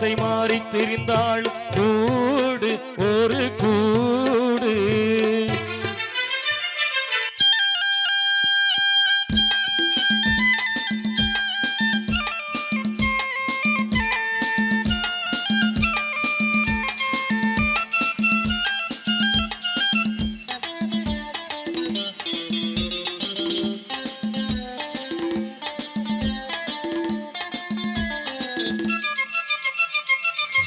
திசை மாறி திரிந்தாள். கூடு ஒரு கூடு.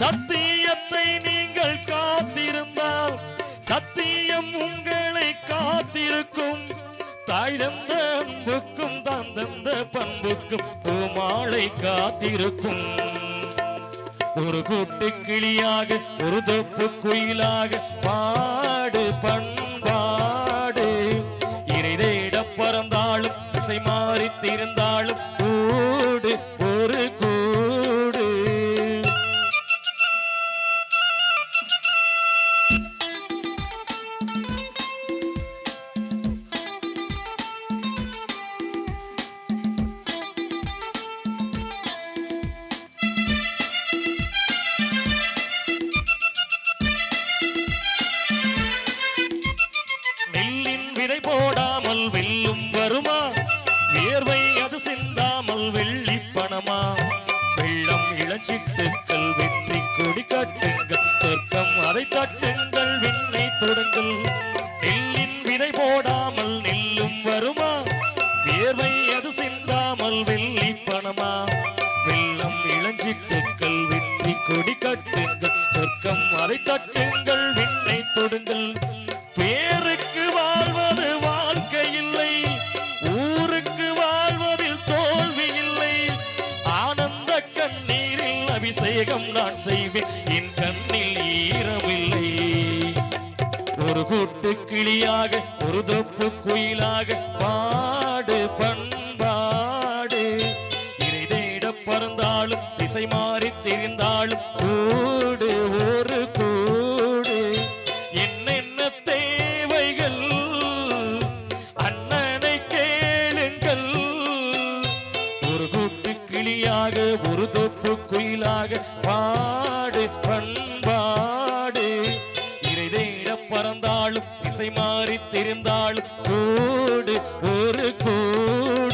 சத்தியத்தை நீங்கள் காத்திருந்தால் சத்தியம் உங்களை காத்திருக்கும். தாய் தந்த அன்புக்கும் தான் தந்த பண்புக்கும் பூமாலை காத்திருக்கும். ஒரு கூட்டு கிளியாக ஒரு தொப்பு குயிலாக பாடு பண்பாடு. இறை தேட பறந்தாலும் திசை மாறி திரிந்தாலும் கூடு வெற்றி கொடி சொர்க்கம் அதை காட்டுங்கள் விண்ணை தொடுங்கள். நெல்லின் விதை போடாமல் நெல்லும் வருமா? வியர்வை அது சிந்தாமல் வெள்ளி பணமா? வெள்ளம் இளஞ்சிட்டுக்கள் வெற்றி கொடி காட்டுங்கள். சொர்க்கம் அதை காட்டுங்கள் விண்ணை தொடுங்கள். அபிஷேகம் நான் செய்வேன். என் கண்ணில் ஈரமில்லை. ஒரு கூட்டு கிளியாக ஒரு தொப்பு குயிலாக பாடு பண்பாடு. இறை தேட பறந்தாலும் திசை மாறி திரிந்தாலும் கூடு கூடு குயிலாக ஒரு தொப்பு குயிலாக பாடு பண்பாடு. இறை தேட பறந்தாலும் திசை மாறி திரிந்தாலும் கூடு ஒரு கூடு.